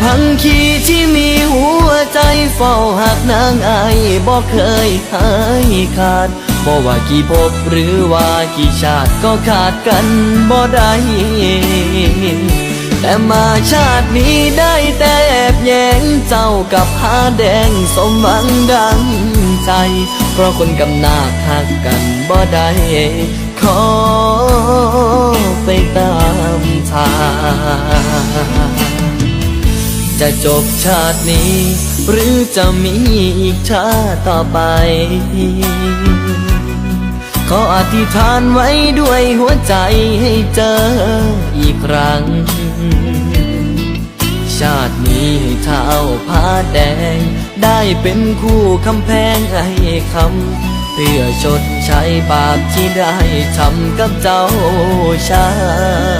พังคีที่มีหัวใจเฝ้าหักนางไอบอกเคยหายขาดบ่ว่ากี่ภพหรือว่ากี่ชาติก็ขาดกันบ่ได้แต่มาชาตินี้ได้แต่แอบแย้งเจ้ากับหาแดงสมหวังดังใจ เพราะคนกำนาคหักกันบ่ได้ขอ จะจบชาตินี้ หรือจะมีอีกชาติต่อไป ขออธิษฐานไว้ด้วยหัวใจให้เจออีกครั้ง ชาตินี้ให้เท้าผ้าแดง ได้เป็นคู่คำแพงให้คำเพื่อชดใช้บาปที่ได้ทำกับเจ้าชาติ